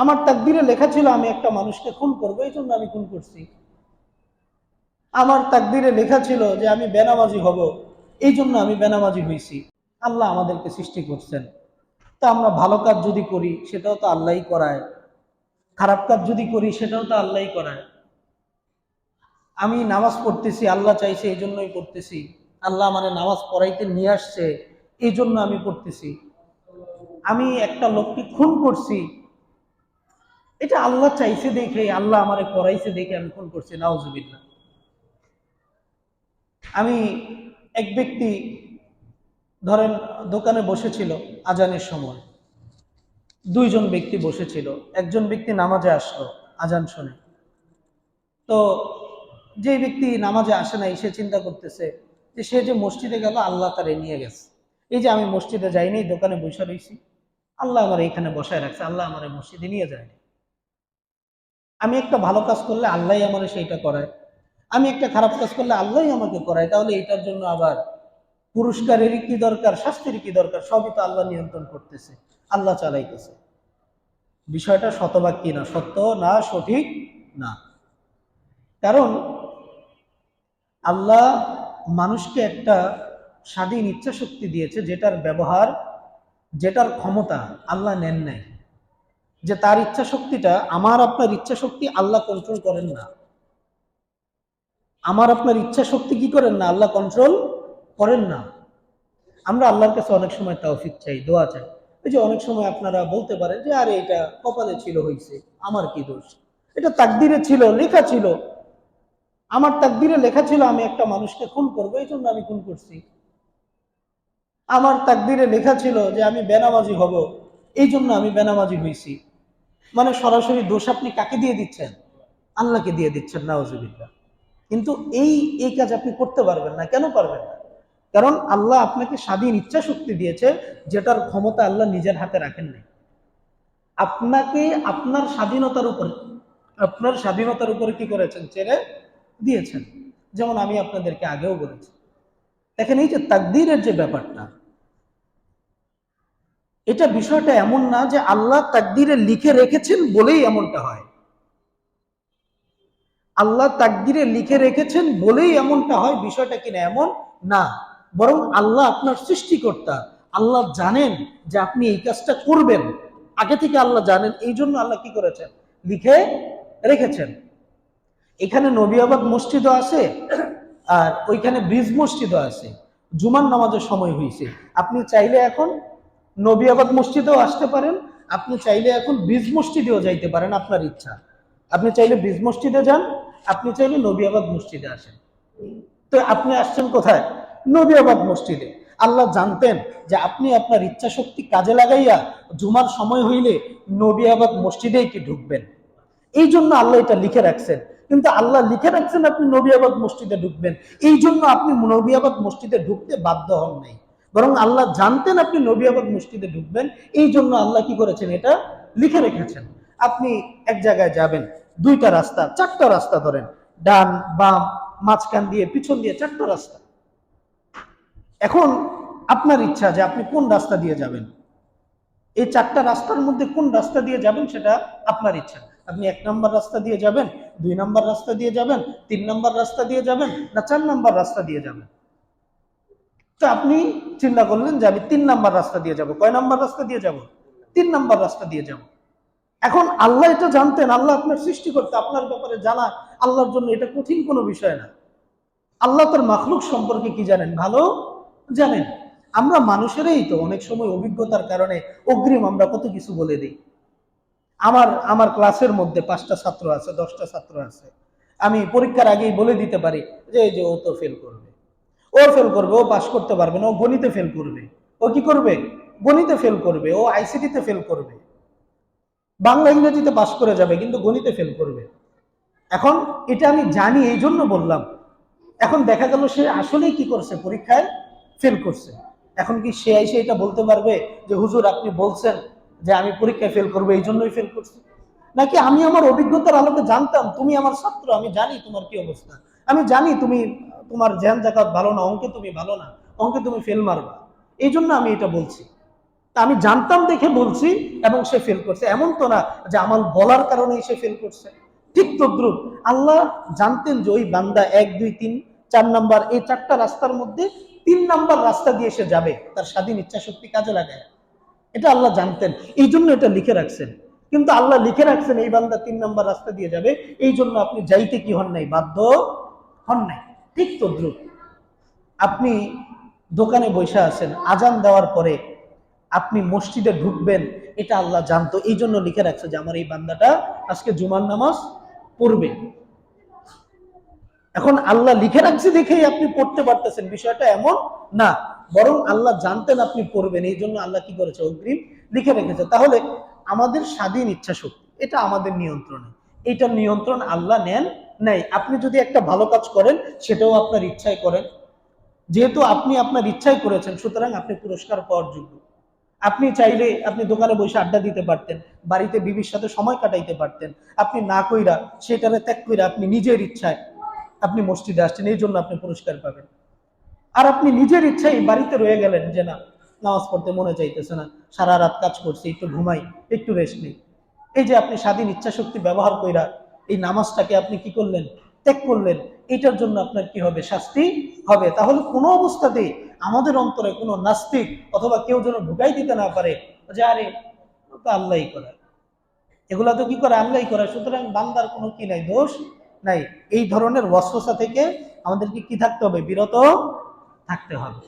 আমার তাকদিরে লেখা ছিল, আমি একটা মানুষকে খুন করব, এই জন্য আমি খুন করছি। আমার তাকদিরে লেখা ছিল যে আমি বেনামাজি হব, এই জন্য আমি বেনামাজি হয়েছি আল্লাহ আমাদেরকে সৃষ্টি করছেন। তা আমরা ভালো কাজ যদি করি, সেটাও তো আল্লাহই করায়। খারাপ কাজ যদি করি, সেটাও তো আল্লাহই করায়। আমি নামাজ পড়তেছি, আল্লাহ চাইছে, এই জন্যই পড়তেছি। আল্লাহ মানে নামাজ পড়াইতে নিয়ে আসছে, এই জন্য আমি পড়তেছি। আমি একটা লোককে খুন করছি এটা আল্লাহ চাইছে দেখে, আল্লাহ আমারে করাইছে দেখে আমি খুন করছি, নাউজুবিল্লাহ। আমি এক ব্যক্তি, ধরেন দোকানে বসেছিল আজানের সময়। দুইজন ব্যক্তি বসেছিল, একজন ব্যক্তি নামাজে আসলো আজান শুনে। তো যে ব্যক্তি নামাজে আসে নাই, সে চিন্তা করতেছে যে সে যে মসজিদে গেল, আল্লাহ তারে নিয়ে গেছে। এই যে আমি মসজিদে যাইনি, দোকানে বসে রয়েছি আল্লাহ আমার এইখানে বসায় রাখছে, আল্লাহ আমার মসজিদে নিয়ে যায়নি আমি একটা ভালো কাজ করলে আল্লাহই আমার সেইটা করায়। আমি একটা খারাপ কাজ করলে আল্লাহই আমাকে করায়। তাহলে এটার জন্য আবার পুরস্কারের কি দরকার, শাস্তির কি দরকার, সবই তো আল্লাহ নিয়ন্ত্রণ করতেছে, আল্লাহ চালাইতেছে। বিষয়টা শতভাগ কি না? সত্য না, সঠিক না? কারণ আল্লাহ মানুষকে একটা স্বাধীন ইচ্ছা শক্তি দিয়েছে যেটার ব্যবহার, যেটার ক্ষমতা আল্লাহ নেন নাই। যে তার ইচ্ছা শক্তিটা আমার আপনার ইচ্ছা শক্তি আল্লাহ কন্ট্রোল করেন না। আমার আপনার ইচ্ছা শক্তি কি করেন না? আল্লাহ কন্ট্রোল করেন না। আমরা আল্লাহর কাছে অনেক সময় তৌফিক চাই, দোয়া চাই। এই যে অনেক সময় আপনারা বলতে পারেন যে, আরে, এটা কপালে ছিল হয়েছে আমার কি দোষ? এটা তাকদিরে ছিল, লেখা ছিল। আমার তাকদিরে লেখা ছিল, আমি একটা মানুষকে খুন করব, এই জন্য আমি খুন করছি। আমার তাকদিরে লেখা ছিল যে, আমি বেনামাজি হব। এই জন্য আমি বেনামাজি হয়েছি মানে সরাসরি দোষ আপনি কাকে দিয়ে দিচ্ছেন? আল্লাহকে দিয়ে দিচ্ছেন নাওজুবিল্লাহ কিন্তু এই এই কাজ আপনি করতে পারবেন না। কেন পারবেন না? কারণ আল্লাহ আপনাকে স্বাধীন ইচ্ছা শক্তি দিয়েছে, যেটার ক্ষমতা আল্লাহ নিজের হাতে রাখেন নাই। আপনাকে আপনার স্বাধীনতার উপরে, আপনার স্বাধীনতার উপরে কি করেছেন? ছেড়ে দিয়েছেন। যেমন আমি আপনাদেরকে আগেও বলেছি। দেখেন এই যে তাকদিরের যে ব্যাপারটা এটা বিষয়টা এমন না যে আল্লাহ তাকদীরে লিখে রেখেছেন বলেই এমনটা হয়। আল্লাহ তাকদিরে লিখে রেখেছেন বলেই এমনটা হয়, বিষয়টা কিনা এমন? না। বরং আল্লাহ আপনার সৃষ্টিকর্তা। আল্লাহ জানেন যে আপনি এই কাজটা করবেন। আগে থেকে আল্লাহ জানেন, এই জন্য আল্লাহ কি করেছেন? লিখে রেখেছেন। এখানে নবিয়াবাদ মসজিদও আছে, আর ওইখানে ব্রিজ মসজিদও আছে। জুমার নামাজের সময় হয়েছে আপনি চাইলে এখন নবিয়াবাদ মসজিদেও আসতে পারেন। আপনি চাইলে এখন ব্রিজ মসজিদেও যাইতে পারেন আপনার ইচ্ছা। আপনি চাইলে ব্রিজ মসজিদে যান, আপনি চাইলে নবিয়াবাদ মসজিদে আসেন। তো আপনি আসছেন কোথায়? নবিয়াবাদ মসজিদে। আল্লাহ জানতেন যে আপনি আপনার ইচ্ছা শক্তি কাজে লাগাইয়া জুমার সময় হইলে নবিয়াবাদ মসজিদেই কি ঢুকবেন। এই জন্য আল্লাহ এটা লিখে রাখছেন। কিন্তু আল্লাহ লিখে রাখছেন আপনি নবিয়াবাদ মসজিদে ঢুকবেন। এই জন্য আপনি নবিয়াবাদ মসজিদে ঢুকতে বাধ্য হন নাই। বরং আল্লাহ জানতেন আপনি নবিয়াবাদ মসজিদে ঢুকবেন, এই জন্য আল্লাহ কি করেছেন এটা লিখে রেখেছেন। আপনি এক জায়গায় যাবেন, দুইটা রাস্তা, চারটা রাস্তা ধরেন, ডান, বাম, মাঝখান দিয়ে, পিছন দিয়ে চারটা রাস্তা। এখন আপনার ইচ্ছা যে আপনি কোন রাস্তা দিয়ে যাবেন? এই চারটা রাস্তার মধ্যে কোন রাস্তা দিয়ে যাবেন সেটা আপনার ইচ্ছা। আপনি এক নম্বর রাস্তা দিয়ে যাবেন, দুই নম্বর রাস্তা দিয়ে যাবেন, তিন নম্বর রাস্তা দিয়ে যাবেন না চার নম্বর রাস্তা দিয়ে যাবেন? তো আপনি চিন্তা করলেন যে আমি তিন নাম্বার রাস্তা দিয়ে যাব। কয় নাম্বার রাস্তা দিয়ে যাব? তিন নাম্বার রাস্তা দিয়ে যাব। এখন আল্লাহ এটা জানতেন, আল্লাহ আপনার সৃষ্টি করতে আপনার ব্যাপারে জানা, আল্লাহর জন্য এটা কঠিন কোনো বিষয় না। আল্লাহ তার মাখলুক সম্পর্কে কি জানেন? ভালো জানেন। আমরা মানুষেরই তো অনেক সময় অভিজ্ঞতার কারণে অগ্রিম আমরা কত কিছু বলে দিই। আমার আমার ক্লাসের মধ্যে পাঁচটা ছাত্র আছে, দশটা ছাত্র আছে। আমি পরীক্ষার আগেই বলে দিতে পারি যে, এই যে ও তো ফেল করবে ও ফেল করবে, ও পাশ করতে পারবে না, ও গণিতে ফেল করবে। ও কি করবে? গণিতে ফেল করবে, ও আইসিটিতে ফেল করবে। বাংলা ইংরেজিতে পাশ করে যাবে, কিন্তু গণিতে ফেল করবে। এখন এটা আমি জানি এই জন্য বললাম। এখন দেখা গেল সে আসলেই কি করছে? পরীক্ষায় ফেল করছে। এখন কি সে এসে এটা বলতে পারবে যে, হুজুর, আপনি বলছেন যে আমি পরীক্ষায় ফেল করব এই জন্যই ফেল করছি? নাকি আমি আমার অভিজ্ঞতার আলোকে জানতাম, তুমি আমার ছাত্র, আমি জানি তোমার কি অবস্থা। আমি জানি তুমি, তোমার জ্ঞান জাকাত ভালো না, অঙ্কে তুমি ভালো না, অঙ্কে তুমি ফেল মারবা। এই জন্য আমি এটা বলছি। আমি জানতাম দেখে বলছি এবং সে ফেল করছে। এমন তো না যে আমার বলার কারণেই সে ফেল করছে। ঠিক তদ্রুপ। আল্লাহ জানতেন যে ওই বান্দা এক, দুই, তিন, চার নাম্বার, এই চারটা রাস্তার মধ্যে তিন নাম্বার রাস্তা দিয়ে সে যাবে। তার স্বাধীন ইচ্ছা শক্তি কাজে লাগায়। এটা আল্লাহ জানতেন। এই জন্য এটা লিখে রাখছেন। কিন্তু আল্লাহ লিখে রাখছেন, এই বান্দা তিন নাম্বার রাস্তা দিয়ে যাবে। এই জন্য আপনি যাইতে কি হন নাই? বাধ্য হন নাই ঠিক তদ্রুপ আপনি দোকানে বসে আছেন, আজান দেওয়ার পরে আপনি মসজিদে ঢুকবেন, এটা আল্লাহ জানতো। এই জন্য লিখে রাখছে যে, আমার এই বান্দাটা আজকে জুমার নামাজ পড়বে। এখন আল্লাহ লিখে রাখছে দেখেই আপনি পড়তে পারতেছেন, বিষয়টা এমন না। বরং আল্লাহ জানতেন আপনি পড়বেন, এই জন্য আল্লাহ কি করেছে অগ্রিম লিখে রেখেছে। তাহলে আমাদের স্বাধীন ইচ্ছা শক্তি এটা আমাদের নিয়ন্ত্রণে। এটা নিয়ন্ত্রণ আল্লাহ নেন নেই। আপনি যদি একটা ভালো কাজ করেন, সেটাও আপনার ইচ্ছায় করেন। যেহেতু আপনি আপনার ইচ্ছায় করেছেন, সুতরাং আপনি পুরস্কার পাওয়ার যোগ্য। আপনি চাইলে আপনি দোকানে বসে আড্ডা দিতে পারতেন, বাড়িতে বিবির সাথে সময় কাটাইতে পারতেন। আপনি না কইরা, সেটারে ত্যাগ কইরা আপনি নিজের ইচ্ছায় আপনি মসজিদে আসছেন, এই জন্য আপনি পুরস্কার পাবেন। আর আপনি নিজের ইচ্ছায় বাড়িতে রয়ে গেলেন যে না, নামাজ পড়তে মনে চাইতেছে না, সারা রাত কাজ করছি, একটু ঘুমাই, একটু রেস্ট নেই। এই যে আপনি স্বাধীন ইচ্ছা শক্তি ব্যবহার কইরা এই নামাজটাকে আপনি কি করলেন? ত্যাগ করলেন। এটার জন্য আপনার কি হবে? শাস্তি হবে। তাহলে কোনো অবস্থাতেই আমাদের অন্তরে কোনো নাস্তিক অথবা কেউ যেন ঢুকাই দিতে না পারে, যে আরে তো আল্লাহই করে এগুলা তো কি করে? আল্লাহই করে সুতরাং বান্দার কোনো কি নাই? দোষ নাই। এই ধরনের ওয়াসওয়াসা থেকে আমাদেরকে কি থাকতে হবে? বিরত থাকতে হবে।